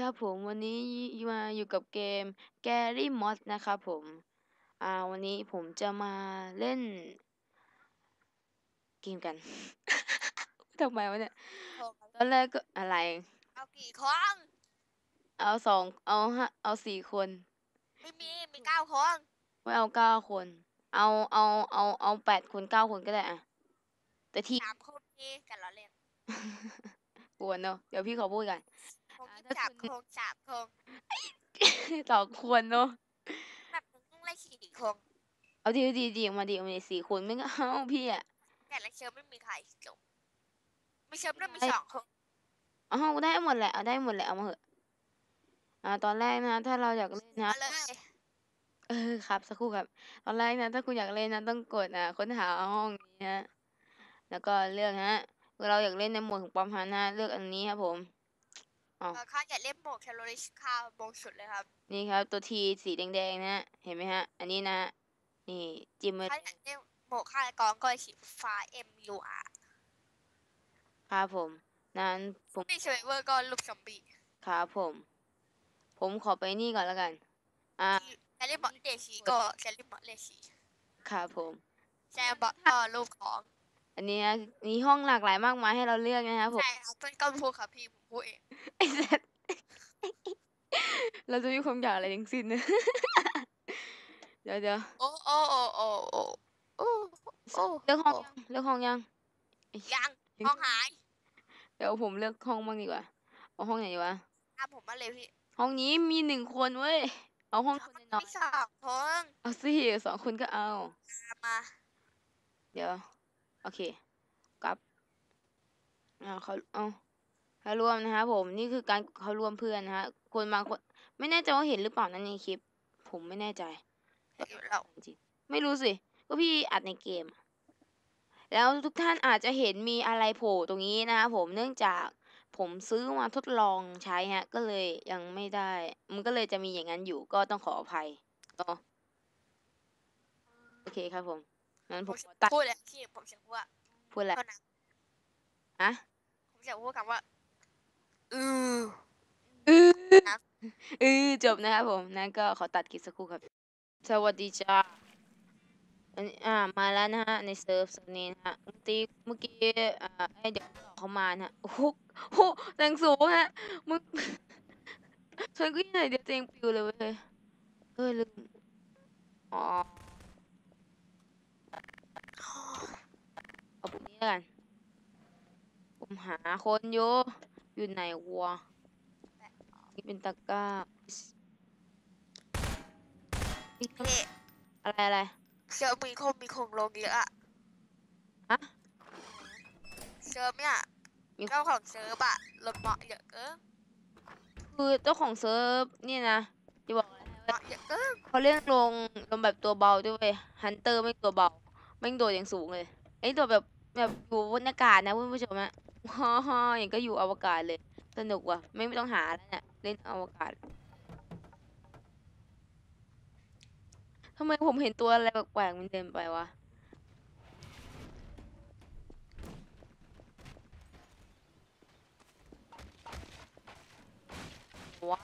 ครับผม วันนี้มาอยู่กับเกม Gary Moss นะครับผม อ่า วันนี้ผมจะมาเล่น เกมกัน ทำไมวะเนี่ยโทรมาตอนแรกก็อะไร เอากี่ครั้งเอาสอง เอาห้าเอาสี่คน ไม่มี มีเก้าครั้งไม่เอาเก้าคน เอา เอา เอา เอาแปดคนเก้าคนก็ได้อะแต่ที่สามคนนี้กันเราเล่นกวนเนอะเดี๋ยวพี่ขอพูดกัน คงอ่ายี่ถ้าสามคุณคงสามคงสองคนเนอะแบบนึงต้องไล่สี่คงเอาดีดีดีออกมาดีออกมาดีสี่คนไม่งั้นเอาพี่อะแต่ละเชิญไม่มีใครจบไม่เชิญได้มีไอ้สองคงเอาได้หมดแหละเอาได้หมดแหละเอามาเหอะอ่าตอนแรกนะ ถ้าเราอยากเล่นนะมาเลยเออครับสักครู่ครับตอนแรกนะ ถ้าคุณอยากเล่นนะ ต้องกดอะค้นหาห้องนี้ฮะแล้วก็เลือกฮะเราอยากเล่นในโหมดของปอมฮันนะเลือกอันนี้ครับผมเออข้าอยากเล่นโหมดเทอร์ริสข้าวโมงสุดเลยครับ นี่ครับ ตัวทีสีแดงๆนะ เห็นไหมฮะ อันนี้นะ นี่จิ้มไว้ข้าอยากเล่นโหมดข้ากองก็สีฟ้า M U R ครับผม นั้นผมไม่เชยเวอร์ก็ลูกซอมบี้ครับผม ผมขอไปนี่ก่อนแล้วกัน อ่าแคลรี่บอทเลชีก็แคลรี่บอทเลชีครับผมแซมบอทก็ลูกของ อันนี้นะมีห้องหลากหลายมากมายให้เราเลือกนะครับผมใช่ครับเป็นก็พูดครับพี่ผมพูดเอง ไอ้เซ็ตเราจะมีความอยากอะไรทั้งสิ้นนะเดี๋ยวเดี๋ยวโอ้โอ้โอ้โอ้โอ้โอ้เลือกห้องเลือกห้องยังยังห้องหาย เดี๋ยวผมเลือกห้องบ้างดีกว่า เอาห้องไหนดีวะตามผมมาเลยพี่ ห้องนี้มีหนึ่งคนเว้ย เอาห้องคนน้อยสองคนเอาสิสองคนก็เอามมาเดี๋ยว โอเคกลับเอาเขาเอา เขารวมนะครับผมนี่คือการเขารวมเพื่อนนะฮะคนบางคน ไม่แน่ใจว่าเห็นหรือเปล่านะในคลิป ผมไม่แน่ใจเราจริงๆไม่รู้สิก็พี่อัดในเกม แล้วทุกท่านอาจจะเห็นมีอะไรโผล่ตรงนี้นะครับผมเนื่องจากผมซื้อมาทดลองใช้ฮะ ก็เลยยังไม่ได้ มันก็เลยจะมีอย่างนั้นอยู่ก็ต้องขออภัยเนาะโอเคครับผมงั้นผมขอตัดพูดเลยพี่ผมจะพูดว่าพูดแหละโทษนะฮะผมจะพูดคำว่า อือเออครับเออจบนะครับผมนั้นก็ขอตัดคลิปสักครู่ครับ สวัสดีจ้าอันนี้อ่ามาแล้วนะฮะในเซิร์ฟเซิร์ฟนี้นะฮะเมื่อกี้เมื่อกี้อ่าไอ้เดี๋ยวเขามานะฮะโอ้โหโอ้โหแรงสูงฮะมึงชนกูยังไงเดี๋ยวเตียงปิวเลยเว้ยเออลืมอ๋อเอาปุ่มนี้แล้วกันผมหาคนอยู่ อยู่ไหนวะนี่เป็นตะกร้านี่พี่อะไรอะไร เซิร์ฟมีคงมีคงลงเยอะอะฮะ เซิร์ฟเนี่ยมี เจ้าของเซิร์ฟอะลงเหมาะเยอะเกินคือเจ้าของเซิร์ฟเนี่ยนะจะบอกอะไรเหมาะเยอะเกินเขาเล่นลงลงแบบตัวเบาด้วยเวยฮันเตอร์ไม่ตัวเบาไม่งโดดอย่างสูงเลยไอ้ตัวแบบแบบอยู่บนอากาศนะคุณผู้ชมอะ ฮ่าฮ่าอย่างก็อยู่อวกาศเลย สนุกว่ะไม่ไม่ต้องหาแล้วเนี่ยเล่นอวกาศทำไมผมเห็นตัวอะไรแปลกๆมันเดินไปวะวะ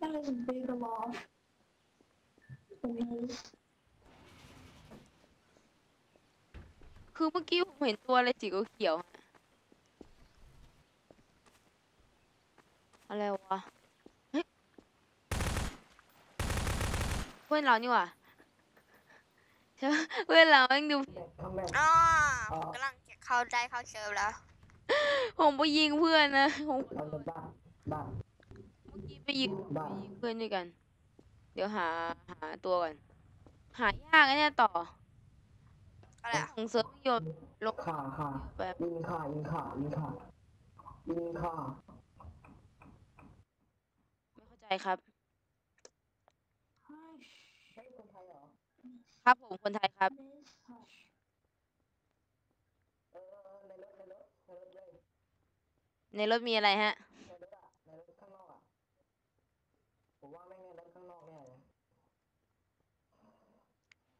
That is a big loss. Please. คือเมื่อกี้ผมเห็นตัวอะไรสีเขียวๆอะอะไรวะ เฮ้ยเพื่อนเรานี่หว่าใช่ปะเพื่อนเราแม่งดูอ่าผมกำลังจะเข้าได้เข้าเซิร์ฟแล้ว ผมไปยิงเพื่อนนะผมเอาเลยบ้านบ้านเมื่อกี้ไปยิงไปบ้ายิงเพื่อนด้วยกัน เดี๋ยวหาหาตัวก่อน หายากนะเนี่ยต่อ อะไรอะของเซิร์ฟโยนลงข่าข่าแบบยิงข่ายิงข่ายิงข่ายิงข่าไม่เข้าใจครับ ใช่คนไทยเหรอ ครับผมคนไทยครับเออเออในรถในรถในรถเลยในรถมีอะไรฮะ ในรถอะในรถข้างนอกอะผมว่าไม่งในรถข้างนอกแน่เลย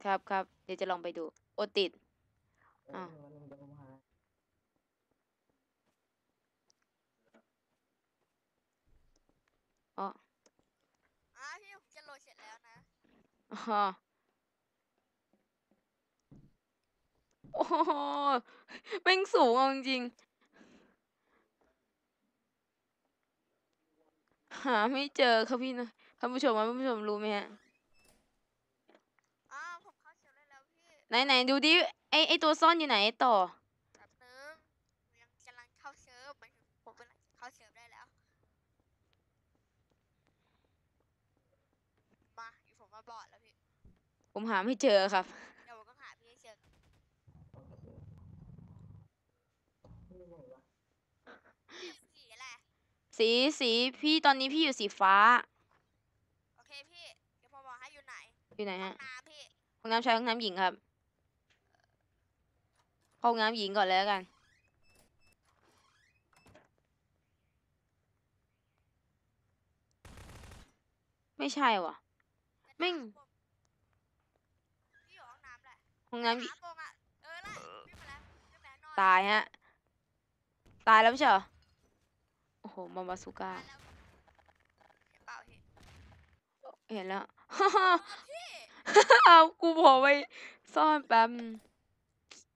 ครับครับเดี๋ยวจะลองไปดูโโอติดอ๋ออะโหเสร็นอ้โหแม่งสูงจริงหาไม่เจอครับพี่นะท่านผู้ชมท่านผู้ชมรู้ไหมฮะ ไหนไหนดูดิไอไอตัวซ่อนอยู่ไหนต่อแป๊บนึงยังกำลังเข้าเซิร์ฟหมายถึงผมกำลังเข้าเซิร์ฟได้แล้ว มาอยู่ผมมาบอดแล้วพี่ ผมหาไม่เจอครับ เดี๋ยวผมก็หาพี่ให้เจอโอเคนี่ไหนวะพี่สีอะไร สีสีพี่ตอนนี้พี่อยู่สีฟ้า โอเคพี่ เดี๋ยวผมบอกให้อยู่ไหน อยู่ไหนห้อฮะงน้ำพี่ ห้องน้ำชายห้องน้ำหญิงครับเข้า ห้องน้ำหญิงก่อนเลยแล้วกัน ไม่ใช่ว่ะแม่งพี่อยู่ห้องน้ำแหละห้องน้ำหญิงหาโปงอะเออละพี่มาแล้วพี่มาแล้วนอนตายฮะ ตายแล้วไม่ใช่เหรอโอ้โหมาบาสุก้าตายแล้วเห็นเปล่าพี่เห็นแล้วพี่เอากูบอกไว้ซ่อนแป๊บ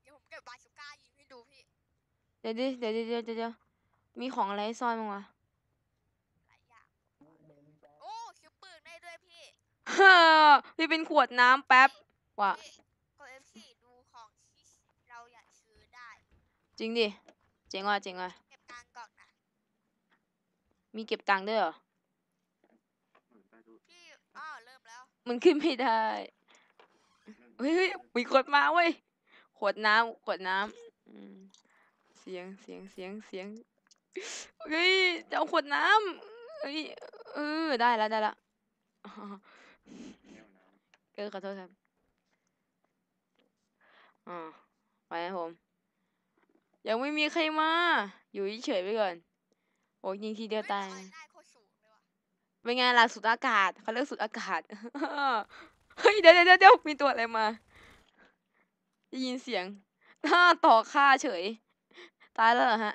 เดี๋ยวผมเก็บบาชูก้ายิงให้ดูพี่ เดี๋ยวดิเดี๋ยวเดี๋ยวเดี๋ยวเดี๋ยวมีของอะไรให้ซ่อนบ้างวะหลายอย่างเดินแป๊บโอ้คิวปืนได้ด้วยพี่พี่เป็นขวดน้ำแป๊บว่ะพี่กด F4 ดูของที่เราอยากซื้อได้จริงดิเจ๋งว่ะเจ๋งว่ะเก็บตังค์ก่อนนะมีเก็บตังค์ด้วยเหรอพี่อ้าวเริ่มแล้วมันขึ้นไม่ได้เฮ้ยเฮ้ยมีคนมาเว้ยขวดน้ำขวดน้ำอืมเสียงเสียงเสียงเสียงเฮ้ยจะเอาขวดน้ำเฮ้ยเออได้แล้วได้แล้วเออขอโทษครับอ๋อไปครับผม ยังไม่มีใครมา อยู่เฉยไปก่อน โอ้ยิงทีเดียวตายเป็นไงล่ะสุดอากาศเขาเรียกสุดอากาศเฮ้ยเดี๋ยวเดี๋ยวเดี๋ยวมีตัวอะไรมาได้ยินเสียงถ้าต่อค่าเฉย ตายแล้วเหรอฮะ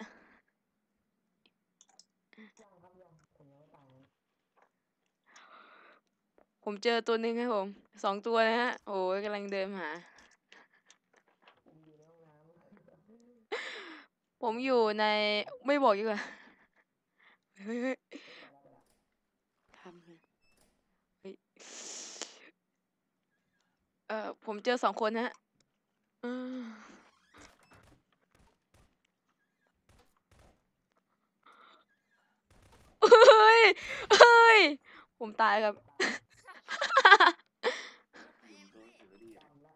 ผมเจอตัวหนึ่งครับผม สองตัวนะฮะ โอ้ยกำลังเดินหา ผมอยู่ในไม่บอกดีกว่าเฮ้ยเฮ้ยทำเลยเออผมเจอสองคนฮะอืมเฮ้ย เฮ้ย ผมตายครับไอ้เอ็มพี่จำละ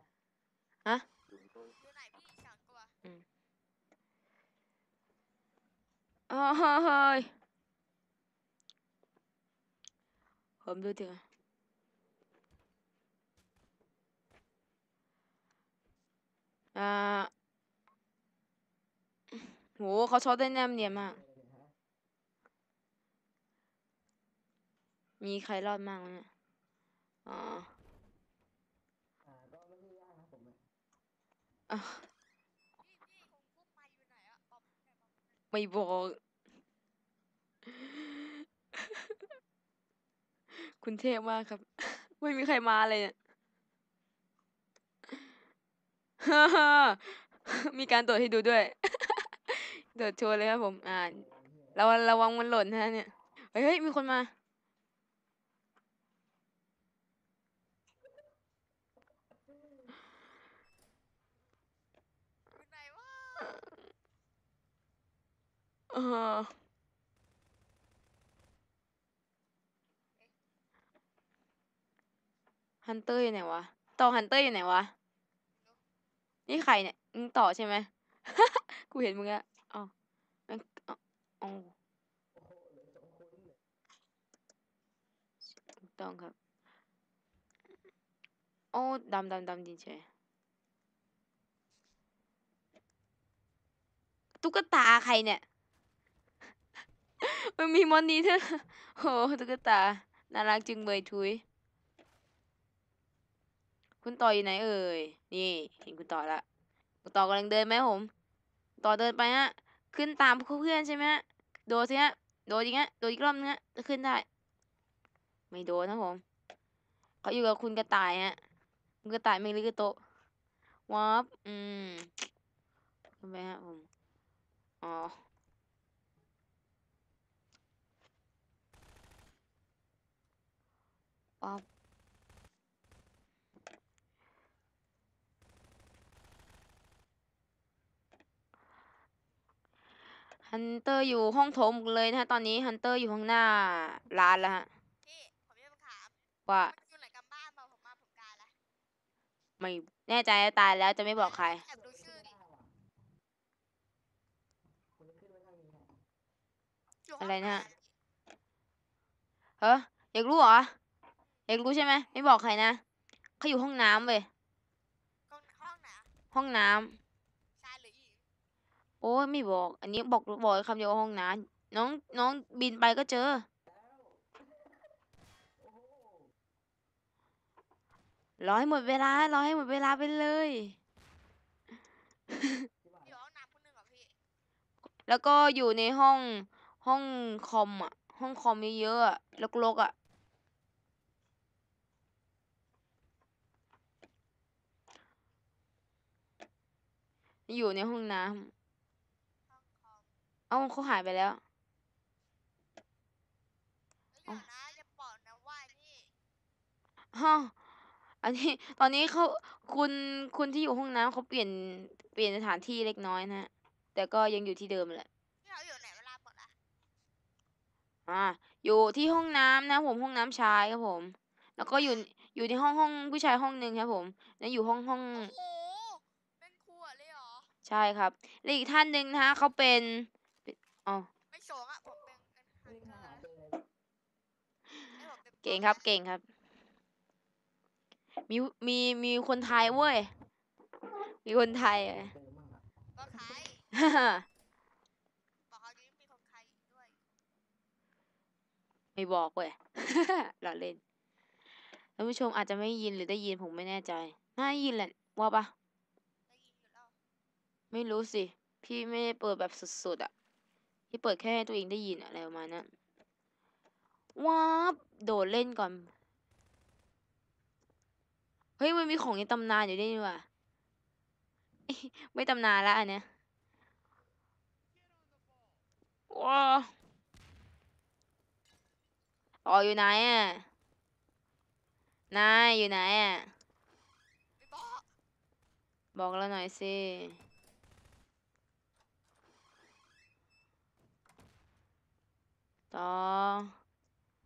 อยู่ไหนพี่สองตัวอ๋อเฮ้ยเฮ้ย ผมดูดิอ่าโหเขาช็อตได้แนมเนียนมาก เดี๋ยวฮะ มีใครรอดมากไหมเนี่ยอ๋ออ่าก็ไม่ใช่ยากนะผมอะอะพี่พี่คงพุ่งมาอยู่ไหนอะบอกหน่อยบอกหน่อยไม่บอก คุณเทพมากครับ ไม่มีใครมาเลยเนี่ยมีการตรวจให้ดูด้วย ตรวจโชว์เลยครับผม อ่าระวังระวังมันหล่นนะเนี่ย เฮยเฮ้ยมีคนมา อยู่ไหนวะ เออฮันเตอร์อยู่ไหนวะ ต่อฮันเตอร์อยู่ไหนวะ นี่ใครเนี่ย มึงต่อใช่ไหม กูเห็นมึงอะอ๋อม่งอ๋ออ๋อโอ้โหเหลือสองคนเลยถูกต้องครับ โอ้ดำดำดำจริงเฉยตุ๊กตาใครเนี่ย มันมีมอนนี้เธอโหตุ๊กตา น่ารักจึงเบยทุย คุณต่ออยู่ไหนเอ่ย นี่เห็นคุณต่อละ คุณต่อกำลังเดินไหมผม ต่อเดินไปฮะ ขึ้นตามเพื่อนใช่ไหมฮะ โดดสิฮะ โดดอีกฮะ โดดอีกรอบนึงฮะจะขึ้นได้ ไม่โดนนะผม เขาอยู่กับคุณกระต่ายฮะ คุณกระต่ายเมลิกโตะวับอืมขึ้นไปฮะผม อ๋อ ปั๊บฮันเตอร์อยู่ห้องโถงหมดเลยนะฮะตอนนี้ฮันเตอร์อยู่ข้างหน้าร้านแล้วฮะพี่ผมจะมาถามว่ามันอยู่ไหนกันบ้านเปล่าผมมาผมกลายแล้วไม่แน่ใจว่าตายแล้วจะไม่บอกใคร แอบดูชื่อดิคุณขึ้นไปทางนี้ฮะอยู่อะไรห้งนะหเฮ้ยอยากรู้เหรอ อยากรู้ใช่ไหมไม่บอกใครนะเขาอยู่ห้องน้ำเว้ยห้องห้องไหนอะห้องน้ำชายหรือหญิงโอ้ยไม่บอก อันนี้บอกบอกคำเดียวว่าห้องน้ำน้องน้องบินไปก็เจอแล้วโอ้โหรอให้หมดเวลารอให้หมดเวลาไปเลยที่บ้านอยู่ห้องน้ำคนหนึ่งเหรอพี่แล้วก็อยู่ในห้องห้องคอมอะ ห้องคอมเยอะๆอะรกๆอะ อยู่ในห้องน้ำห้องคอมเอ้าเขาหายไปแล้วเอ้ยเดี๋ยวนะจะบอกนะว่านี่ฮะอันนี้ตอนนี้เขาคุณคุณที่อยู่ห้องน้ำเขาเปลี่ยนเปลี่ยนสถานที่เล็กน้อยนะฮะแต่ก็ยังอยู่ที่เดิมแหละพี่เขาอยู่ไหนเวลาหมดอะอ่า อยู่ที่ห้องน้ำนะผมห้องน้ำชายครับผม แล้วก็อยู่อยู่ในห้องห้องผู้ชายห้องหนึ่งครับผม แล้วอยู่ห้องห้อง โอ้โหเป็นครัวเลยเหรอ ใช่ครับและอีกท่านหนึ่งนะฮะเขาเป็นเป็นอ๋อไม่โฉงอะผมเป็นเป็นวิ่งฮัมานเตหาอร์เจอเลยให้ผมเป็นเก่งครับเก่งครับ มีมีมีคนไทยเว้ย มีคนไทยอะเจอมั่งอะก็ใครบอกเขาดิมีคนใครอีกด้วย ไม่บอกเว้ยเราเล่นท่านผู้ชมอาจจะไม่ยินหรือได้ยินผมไม่แน่ใจ น่าได้ยินแหละว่าปะ ได้ยินอยู่แล้ว ไม่รู้สิ พี่ไม่ได้เปิดแบบสุดๆอะพี่เปิดแค่ให้ตัวเองได้ยินอะอะไรประมาณนั้นว้าบโดดเล่นก่อน เฮ้ยมันมีของในตำนานอยู่ด้วยนี่ว่ะไม่ตำนานละอันเนี้ยว้าต่ออยู่ไหนอะ นายอยู่ไหนอะ บอกบอกเราหน่อยสิ ต่อ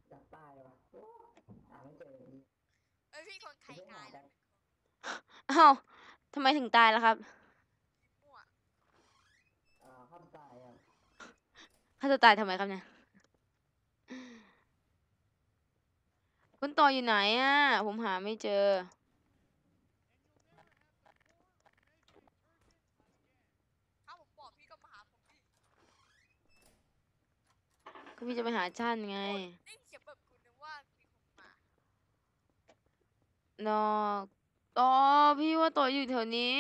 อยากตายว่ะโอ้หาไม่เจออีกเอ้ยพี่คนใครไม่ได้ตายหาแล้วอ้าวทำไมถึงตายล่ะครับมั่วอ่าข้ามตายอะฆ่าตัวตายทำไมครับเนี่ย คุณต่ออยู่ไหนอะ ผมหาไม่เจอ ถ้าผมบอกพี่ก็มาหาผมดิ ก็พี่จะไปหาชันไงได้ยินเสียงแบบคุณนึกว่ามีคนมานอกต่อพี่ว่าต่ออยู่แถวนี้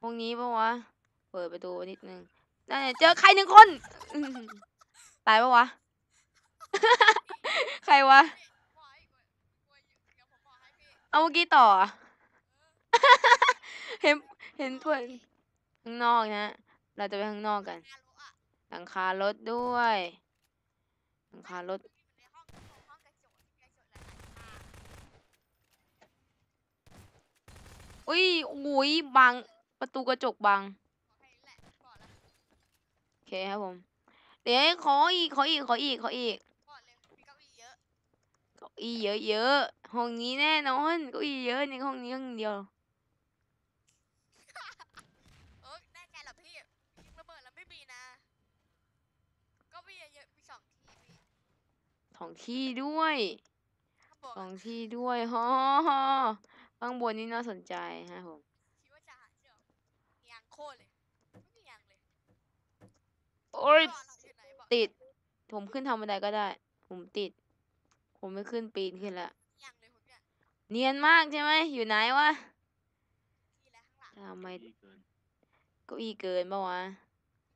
ห้องนี้ปะวะ เปิดประตูนิดนึงนั่นเจอใครหนึ่งคนอื้อหือตายปะวะ ใครวะ บอกให้กลัวกลัวอยู่เดี๋ยวผมบอกให้พี่เอาเมื่อกี้ต่อ เห็นเห็นเพื่อนข้างนอกนะ เราจะไปข้างนอกกันนารุอะ หลังคารถด้วย หลังคารถอุ้ยอุ้ยบัง ประตูกระจกบังบอกแค่นี้แหละบอกแล้วโอเคครับผม เดี๋ยวขออีก ขออีก ขออีก ขออีกกเลยมีเก้าอี้เยอะเก้าอี้เยอะๆ ห้องนี้แน่นอนเก้าอี้เยอะในห้องนี้ห้องเดียว เออแน่ใจเหรอพี่ยิงระเบิดแล้วไม่มีนะ ก็มีเยอะมีสองที่พี่ สองที่ด้วยข้างบนสองที่ด้วยฮอข้างบนนี่น่าสนใจฮะผมคิดว่าจะหาเจอมียางโคตรเลยไม่มียางเลยโอ้ยบอกเราอยู่ไหนบอกติด ผมขึ้นทางบันไดก็ได้ ผมติด ผมไม่ขึ้นปีนขึ้นละยางเลยผมเนี่ยเนียนมากใช่ไหมอยู่ไหนวะที่แล้วข้างหลังทำไมเก้าอี้เกินปะวะ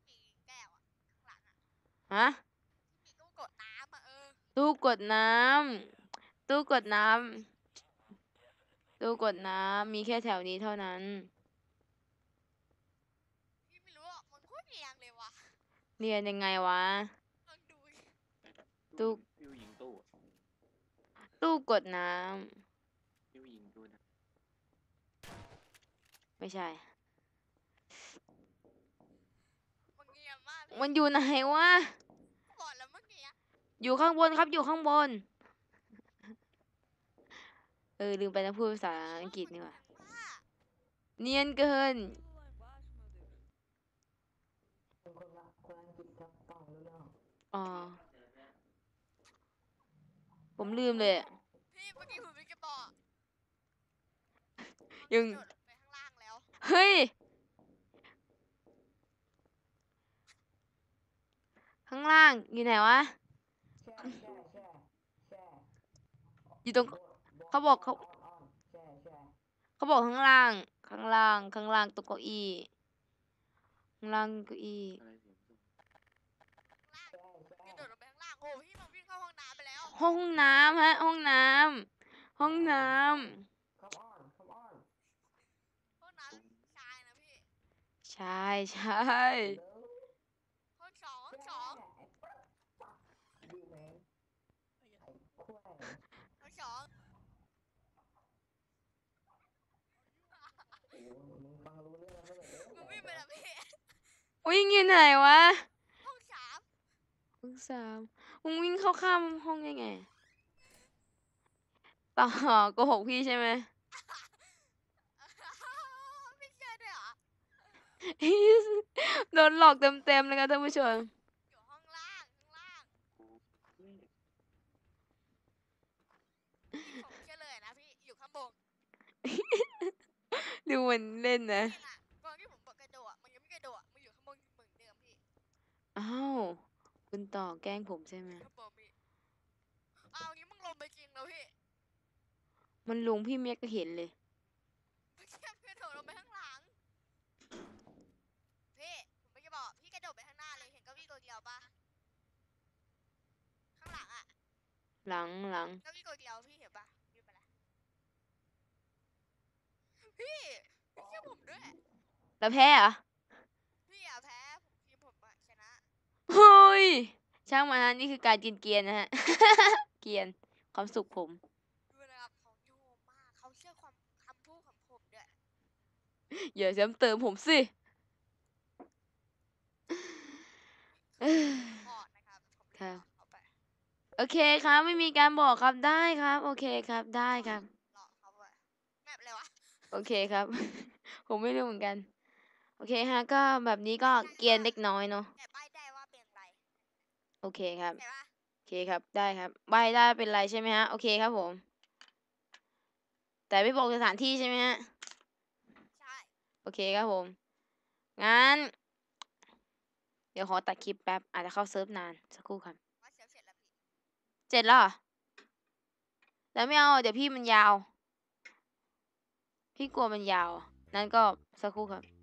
มีแก้วอะข้างหลังอะฮะมี ตู้กดน้ำอะเออตู้กดน้ำ ตู้กดน้ำ ตู้กดน้ำ มีแค่แถวนี้เท่านั้น พี่ไม่รู้อะมันโคตรเนียงเลยว่ะเรียนยังไงวะ ลองดูดิตู้ ฟิวยิงตู้อะตู้กดน้ฟิวยิงตู้นะำ ไม่ใช่ มันเนียนมากพี่มันอยู่ไหนวะ บอกแล้วเมื่อกี้ อะอยู่ข้างบนครับ อยู่ข้างบน เออ ลืมไปนะพูดภาษาอังกฤษนี่หว่ามันว่าเนียนเกินเป็นคนละคนอังกฤษครับต้องรู้เรื่องอ๋อ ผมลืมเลยอะพี่เมื่อกี้ผมไม่จะบอกยัง โดดไปข้างล่างแล้ว เฮ้ย ข้างล่างอยู่ไหนวะ แช่แช่แช่แช่ อยู่ตรงโบะเขาบอกเขาอ้อนอ้อนแช่แช่เขาบอกข้างล่าง ข้างล่าง ข้างล่างตรงเก้าอี้ข้างล่างเก้าอี้อะไรเสียงตู้ข้างล่างแช่แช่พี่โดดลงไปข้างล่างโอ้พี่มันวิ่งเข้าห้องน้ำไปแล้วห้องน้ำฮะ ห้องน้ำห้องน้คำอ้อนคำอ้อนห้องน้ำชายนะพี่ำใช่ใช่ เร็ว ห้องสองห้อง แช่ สอง ไอ้ปั๊บปั๊บดูแมนไอ้ขั้ว ห้องสอง โอ้โหมึงฟังรู้เรื่องแล้วเลย มันวิ่งไปแล้วพี่ วิ่งอยู่ไหนวะห้องสามห้องสามมึงวิ่งเข้าข้ามห้องยังไง ต่อโกหกพี่ใช่ไหมไม่เชื่อด้วยเหรอโดนหลอกเต็มๆเลยครับท่านผู้ชมอยู่ห้องล่างข้างล่างกูเฮ้ยพี่ผมเชื่อเลยนะพี่อยู่ข้างบนดูมันเล่นนะ นี่น่ะ อ้าวคุณต่อแกล้งผมใช่ไหมข้างบนพี่เอางี้มึงลงไปจริงแล้วพี่มันลงพี่เมียก็เห็นเลย เมื่อกี้กระโดดลงไปข้างหลัง พี่ผมไม่จะบอกพี่กระโดดไปข้างหน้าเลยเห็นเก้าอี้ตัวเดียวปะข้างหลังอะหลังหลังเก้าอี้ตัวเดียวพี่เห็นปะยืนไปละพี่พี่เชื่อผมด้วยแล้วแพ้เหรอพี่อะแพ้ผมทีมผมอะชนะ เฮ้ย ช่างมันนะนี่คือการกินเกรียนนะฮะ เกรียนความสุขผม ดูนะครับเขาโยมมากเขาเชื่อความคำพูดของผมด้วยอย่าซ้ำเติมผมสิเอ้ยบอกนะครับผมครับเอาไปโอเคครับ ไม่มีการบอกครับได้ครับ โอเคครับได้ครับ หลอกเขาไปแมปเลยวะโอเคครับ ผมไม่รู้เหมือนกัน โอเคฮะ ก็แบบนี้ก็เกรียนเล็กน้อยเนาะแต่ใบได้ว่าเป็นอะไร โอเคครับเห็นปะโอเคครับ ได้ครับใบได้เป็นไรใช่ไหมฮะ โอเคครับผม แต่ไม่บอกสถานที่ใช่ไหมฮะ ใช่ โอเคครับผม งั้น เดี๋ยวขอตัดคลิปแป๊บ อาจจะเข้าเซิร์ฟนาน สักครู่ครับว่าเสียเสร็จแล้วพี่เจ็ดแล้วเหรอแล้วไม่เอา เดี๋ยวพี่มันยาว พี่กลัวมันยาว นั้นก็สักครู่ครับ